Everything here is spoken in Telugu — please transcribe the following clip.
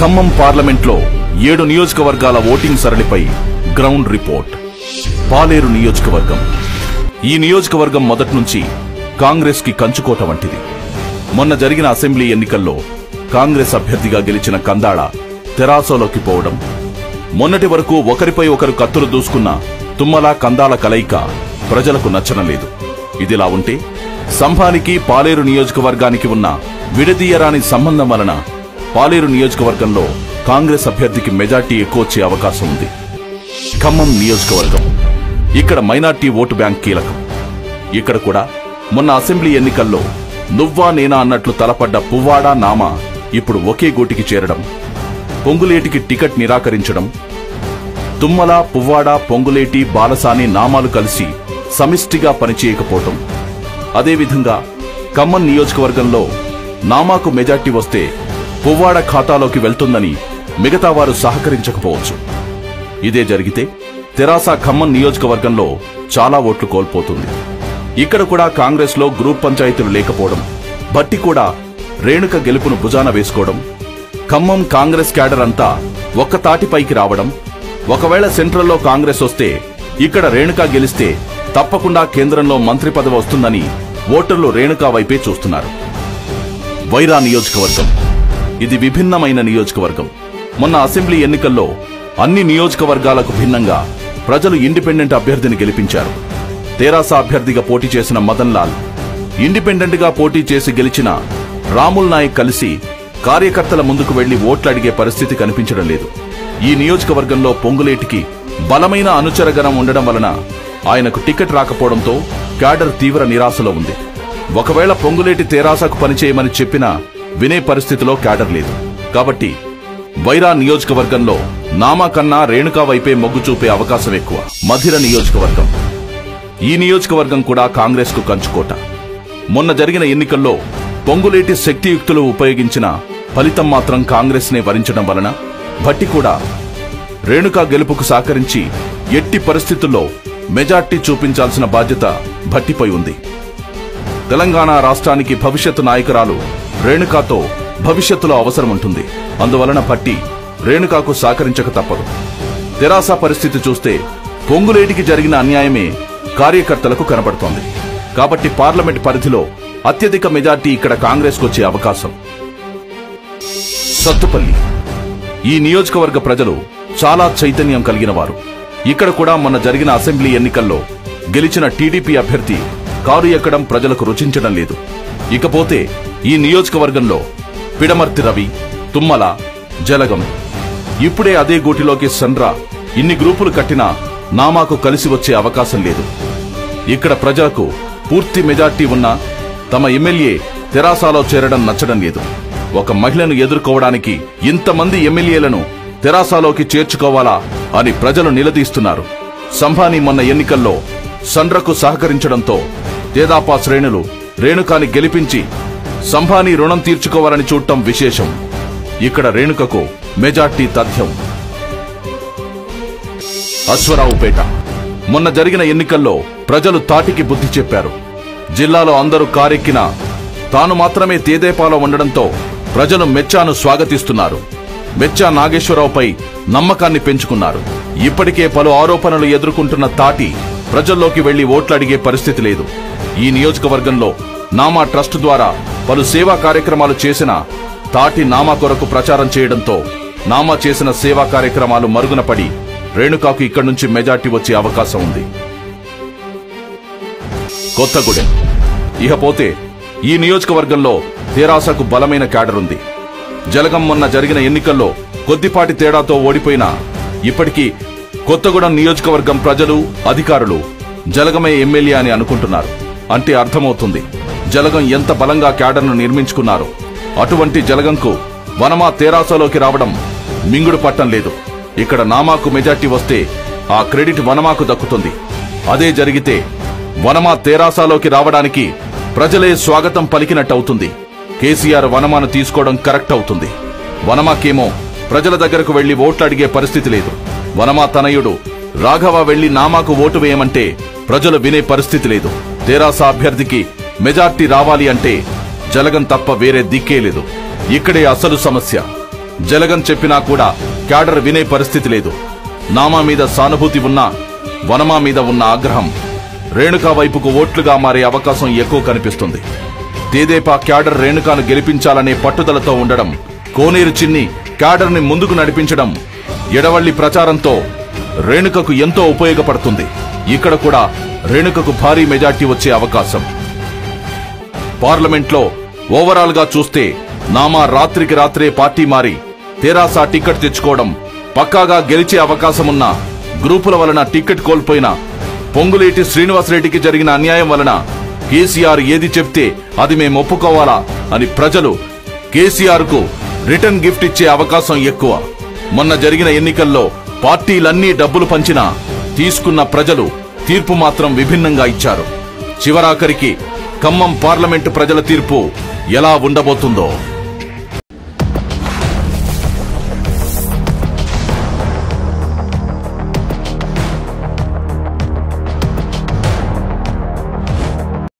ఖమ్మం పార్లమెంట్లో ఏడు నియోజకవర్గాల ఓటింగ్ సరళిపై గ్రౌండ్ రిపోర్ట్. పాలేరు నియోజకవర్గం. ఈ నియోజకవర్గం మొదటి నుంచి కాంగ్రెస్కి కంచుకోట వంటిది. మొన్న జరిగిన అసెంబ్లీ ఎన్నికల్లో కాంగ్రెస్ అభ్యర్థిగా గెలిచిన కందాళ తెరాసలోకి పోవడం. మొన్నటి వరకు ఒకరిపై ఒకరు కత్తులు దూసుకున్న తుమ్మల కందాల కలయిక ప్రజలకు నచ్చడం లేదు. ఇదిలా ఉంటే సంభానికి పాలేరు నియోజకవర్గానికి ఉన్న విడదీయరాని సంబంధం వలన పాలేరు నియోజకవర్గంలో కాంగ్రెస్ అభ్యర్థికి మెజార్టీ ఎక్కువ వచ్చే అవకాశం ఉంది. ఖమ్మం నియోజకవర్గం. ఇక్కడ మైనార్టీ ఓటు బ్యాంక్ కీలకం. ఇక్కడ కూడా మొన్న అసెంబ్లీ ఎన్నికల్లో నువ్వా నేనా అన్నట్లు తలపడ్డ పువ్వాడా నామ ఇప్పుడు ఒకే గోటికి చేరడం. పొంగులేటికి టికెట్ నిరాకరించడం. తుమ్మల పువ్వాడ పొంగులేటి బాలసాని నామాలు కలిసి సమిష్టిగా పనిచేయకపోవటం. అదేవిధంగా ఖమ్మం నియోజకవర్గంలో నామాకు మెజార్టీ వస్తే పువ్వాడ ఖాతాలోకి వెళ్తుందని మిగతా వారు సహకరించకపోవచ్చు. ఇదే జరిగితే తెరాస ఖమ్మం నియోజకవర్గంలో చాలా ఓట్లు కోల్పోతుంది. ఇక్కడ కూడా కాంగ్రెస్లో గ్రూప్ పంచాయతీలు లేకపోవడం బట్టి కూడా రేణుక గెలుపును భుజాన వేసుకోవడం ఖమ్మం కాంగ్రెస్ క్యాడర్ అంతా ఒక్క తాటిపైకి రావడం ఒకవేళ సెంట్రల్లో కాంగ్రెస్ వస్తే ఇక్కడ రేణుక గెలిస్తే తప్పకుండా కేంద్రంలో మంత్రి పదవి వస్తుందని ఓటర్లు రేణుకా వైపే చూస్తున్నారు. వైరా నియోజకవర్గం. ఇది విభిన్నమైన నియోజకవర్గం. మొన్న అసెంబ్లీ ఎన్నికల్లో అన్ని నియోజకవర్గాలకు భిన్నంగా ప్రజలు ఇండిపెండెంట్ అభ్యర్థిని గెలిపించారు. తెరాస అభ్యర్థిగా పోటీ చేసిన మదన్ లాల్ ఇండిపెండెంట్గా పోటీ చేసి గెలిచిన రాముల్ నాయక్ కలిసి కార్యకర్తల ముందుకు వెళ్ళి ఓట్లు అడిగే పరిస్థితి కనిపించడం లేదు. ఈ నియోజకవర్గంలో పొంగులేటికి బలమైన అనుచరగణం ఉండడం వలన ఆయనకు టికెట్ రాకపోవడంతో క్యాడర్ తీవ్ర నిరాశలో ఉంది. ఒకవేళ పొంగులేటి తెరాసకు పనిచేయమని చెప్పినా వినే పరిస్థితిలో క్యాడర్ లేదు. కాబట్టి వైరా నియోజకవర్గంలో నామా కన్నా రేణుకా వైపే మొగ్గు చూపే అవకాశం ఎక్కువ. మధిర నియోజకవర్గం. ఈ నియోజకవర్గం కూడా కాంగ్రెస్కు కంచుకోట. మొన్న జరిగిన ఎన్నికల్లో పొంగులేటి శక్తియుక్తులు ఉపయోగించిన ఫలితం మాత్రం కాంగ్రెస్ నే వరించడం వలన భట్టి కూడా రేణుకా గెలుపుకు సహకరించి ఎట్టి పరిస్థితుల్లో మెజార్టీ చూపించాల్సిన బాధ్యత భట్టిపై ఉంది. తెలంగాణ రాష్ట్రానికి భవిష్యత్తు నాయకురాలు రేణుకాతో భవిష్యత్తులో అవసరం ఉంటుంది. అందువలన పట్టి రేణుకాకు సహకరించక తప్పదు. తెరాస పరిస్థితి చూస్తే పొంగులేటికి జరిగిన అన్యాయమే కార్యకర్తలకు కనబడుతోంది. కాబట్టి పార్లమెంట్ పరిధిలో అత్యధిక మెజార్టీ ఇక్కడ కాంగ్రెస్కు వచ్చే అవకాశం. సత్తుపల్లి. ఈ నియోజకవర్గ ప్రజలు చాలా చైతన్యం కలిగిన వారు ఇక్కడ కూడా మొన్న జరిగిన అసెంబ్లీ ఎన్నికల్లో గెలిచిన టీడీపీ అభ్యర్థి కారు ఎక్కడం ప్రజలకు రుచించడం లేదు. ఇకపోతే ఈ నియోజకవర్గంలో పిడమర్తి రవి తుమ్మల జలగం. ఇప్పుడే అదే గూటిలోకి సండ్రా ఇన్ని గ్రూపులు కట్టినా నామాకు కలిసి వచ్చే అవకాశం లేదు. ఇక్కడ ప్రజలకు పూర్తి మెజార్టీ ఉన్నా తమ ఎమ్మెల్యే తెరాసాలో చేరడం నచ్చడం లేదు. ఒక మహిళను ఎదుర్కోవడానికి ఇంతమంది ఎమ్మెల్యేలను తెరాసాలోకి చేర్చుకోవాలా అని ప్రజలు నిలదీస్తున్నారు. సంభాని మొన్న ఎన్నికల్లో సండ్రకు సహకరించడంతో తేదాపా శ్రేణులు రేణుకాని గెలిపించి సంభాని రుణం తీర్చుకోవాలని చూడటం విశేషం. ఇక్కడ రేణుకకు మెజార్టీ తథ్యం. అశ్వరావుపేట. మొన్న జరిగిన ఎన్నికల్లో ప్రజలు తాటికి బుద్ధి చెప్పారు. జిల్లాలో అందరూ కారెక్కినా తాను మాత్రమే తేదేపాలో ఉండడంతో ప్రజలు మెచ్చాను స్వాగతిస్తున్నారు. మెచ్చా నాగేశ్వరరావుపై నమ్మకాన్ని పెంచుకున్నారు. ఇప్పటికే పలు ఆరోపణలు ఎదుర్కొంటున్న తాటి ప్రజల్లోకి వెళ్ళి ఓట్లు అడిగే పరిస్థితి లేదు. ఈ నియోజకవర్గంలో నామా ట్రస్ట్ ద్వారా పలు సేవా కార్యక్రమాలు చేసిన తాటి నామా కొరకు ప్రచారం చేయడంతో నామా చేసిన సేవా కార్యక్రమాలు మరుగున పడి రేణుకాకు ఇక్కడి నుంచి మెజార్టీ వచ్చే అవకాశం ఉంది. కొత్తగూడెం. ఇకపోతే ఈ నియోజకవర్గంలో తెరాసకు బలమైన క్యాడర్ ఉంది. జలగం మొన్న జరిగిన ఎన్నికల్లో కొద్దిపాటి తేడాతో ఓడిపోయిన ఇప్పటికీ కొత్తగూడెం నియోజకవర్గం ప్రజలు అధికారులు జలగమే ఎమ్మెల్యే అని అనుకుంటున్నారు. అంటే అర్థమవుతుంది. జలగం ఎంత బలంగా క్యాడర్ను నిర్మించుకున్నారు. అటువంటి జలగంకు వనమా తెరాసలోకి రావడం మింగుడు పట్టం లేదు. ఇక్కడ నామాకు మెజార్టీ వస్తే ఆ క్రెడిట్ వనమాకు దక్కుతుంది. అదే జరిగితే వనమా తేరాసాలోకి రావడానికి ప్రజలే స్వాగతం పలికినట్టవుతుంది. కేసీఆర్ వనమాను తీసుకోవడం కరెక్ట్ అవుతుంది. వనమాకేమో ప్రజల దగ్గరకు వెళ్ళి ఓట్లు అడిగే పరిస్థితి లేదు. వనమా తనయుడు రాఘవ వెళ్ళి నామాకు ఓటు వేయమంటే ప్రజలు వినే పరిస్థితి లేదు. తెరాస అభ్యర్థికి మెజార్టీ రావాలి అంటే జలగం తప్ప వేరే దిక్కే లేదు. ఇక్కడే అసలు సమస్య. జలగన్ చెప్పినా కూడా క్యాడర్ వినే పరిస్థితి లేదు. నామా మీద సానుభూతి ఉన్నా వనమా మీద ఉన్న ఆగ్రహం రేణుకా వైపుకు ఓట్లుగా మారే అవకాశం ఎక్కువ కనిపిస్తుంది. తేదేపా క్యాడర్ రేణుకాను గెలిపించాలనే పట్టుదలతో ఉండడం కోనేరు చిన్ని క్యాడర్ని ముందుకు నడిపించడం ఎడవళ్ళి ప్రచారంతో రేణుకకు ఎంతో ఉపయోగపడుతుంది. ఇక్కడ కూడా రేణుకకు భారీ మెజార్టీ వచ్చే అవకాశం. పార్లమెంట్లో ఓవరాల్గా చూస్తే నామా రాత్రికి రాత్రే పార్టీ మారి తెరాస టికెట్ తెచ్చుకోవడం పక్కాగా గెలిచే అవకాశమున్న గ్రూపుల వలన టికెట్ కోల్పోయిన పొంగులేటి శ్రీనివాసరెడ్డికి జరిగిన అన్యాయం వలన కేసీఆర్ ఏది చెప్తే అది మేము ఒప్పుకోవాలా అని ప్రజలు కేసీఆర్కు రిటర్న్ గిఫ్ట్ ఇచ్చే అవకాశం ఎక్కువ. మొన్న జరిగిన ఎన్నికల్లో పార్టీలన్నీ డబ్బులు పంచినా తీసుకున్న ప్రజలు తీర్పు మాత్రం విభిన్నంగా ఇచ్చారు. చివరాఖరికి ఖమ్మం పార్లమెంటు ప్రజల తీర్పు ఎలా ఉండబోతుందో.